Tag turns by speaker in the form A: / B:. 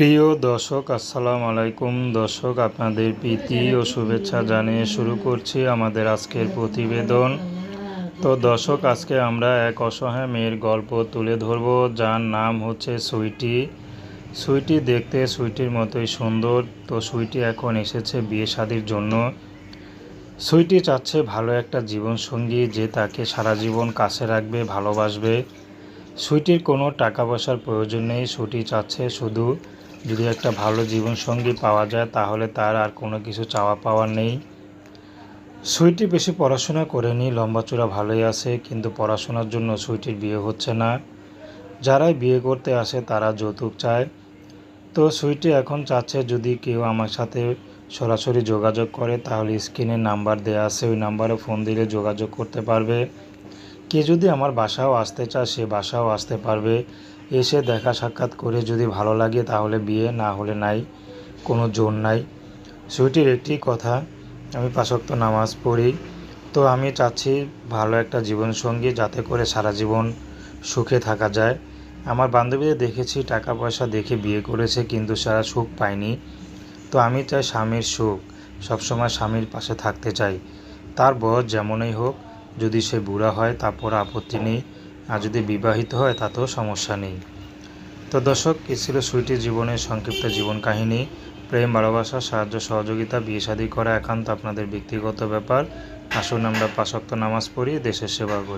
A: প্রিয় দর্শক, আসসালামু আলাইকুম। দর্শক, আপনাদের প্রীতি ও শুভেচ্ছা জানিয়ে শুরু করছি আমাদের আজকের প্রতিবেদন। তো দর্শক, আজকে আমরা এক অসহায় মেয়ের গল্প তুলে ধরব, যার নাম হচ্ছে সুইটি। সুইটি দেখতে সুইটির মতোই সুন্দর। তো সুইটি এখন এসেছে বিয়ে শাদির জন্য। সুইটি চাচ্ছে ভালো একটা জীবনসঙ্গী যে তাকে সারা জীবন কাছে রাখবে, ভালোবাসবে। সুইটির কোনো টাকা পয়সার প্রয়োজন নেই, সুইটি চাচ্ছে শুধু যদি একটা ভালো জীবনসঙ্গী পাওয়া যায়, তাহলে তার আর কোনো কিছু চাওয়া পাওয়ার নেই। সুইটি বেশি পড়াশোনা করেনি লম্বাচূড়া ভালোই আছে, কিন্তু পড়াশোনার জন্য সুইটির বিয়ে হচ্ছে না। যারাই বিয়ে করতে আসে, তারা যৌতুক চায়। তো সুইটি এখন চাচ্ছে, যদি কেউ আমার সাথে সরাসরি যোগাযোগ করে, তাহলে স্ক্রিনে নাম্বার দেওয়া আছে, ওই নাম্বারে ফোন দিলে যোগাযোগ করতে পারবে। কে যদি আমার বাসাও আসতে চায়, সে বাসাও আসতে পারবে। এসে দেখা সাক্ষাৎ করে যদি ভালো লাগে তাহলে বিয়ে, না হলে নাই, কোনো জোর নাই। সুইটির একটি কথা, আমি পাশক্ত নামাজ পড়ি। তো আমি চাচ্ছি ভালো একটা জীবনসঙ্গী যাতে করে সারা জীবন সুখে থাকা যায়। আমার বান্ধবীদের দেখেছি টাকা পয়সা দেখে বিয়ে করেছে, কিন্তু সারা সুখ পায়নি। তো আমি চাই স্বামীর সুখ, সবসময় স্বামীর পাশে থাকতে চাই। তার বয়স যেমনই হোক, যদি সে বুড়া হয় তারপর আপত্তি নেই। আর যদি বিবাহিত হয়, তাতেও সমস্যা নেই। তো দর্শক, এ ছিল সুইটি জীবনের সংক্ষিপ্ত জীবন কাহিনী। প্রেম, ভালোবাসা, সাহায্য, সহযোগিতা, বিয়ে শাদী করা একান্ত আপনাদের ব্যক্তিগত ব্যাপার। আসুন আমরা পাশক্ত নামাজ পড়ি, দেশের সেবা করি।